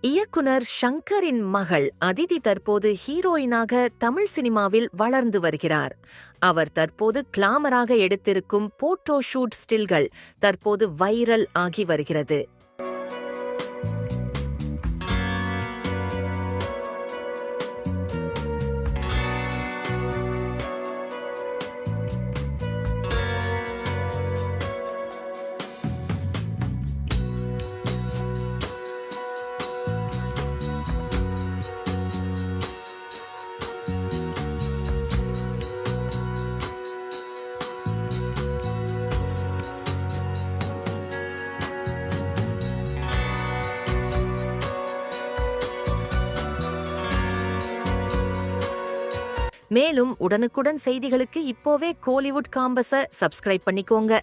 இயக்குனர் ஷங்கரின் மகள் அதிதி தற்போது ஹீரோயினாக தமிழ் சினிமாவில் வளர்ந்து வருகிறார். அவர் தற்போது கிளாமராக எடுத்திருக்கும் போட்டோ ஷூட் ஸ்டில்கள் தற்போது வைரல் ஆகி வருகிறது. மேலும் உடனுக்குடன் செய்திகளுக்கு இப்போவே கோலிவுட் காம்பஸ சப்ஸ்கிரைப் பண்ணிக்கோங்க.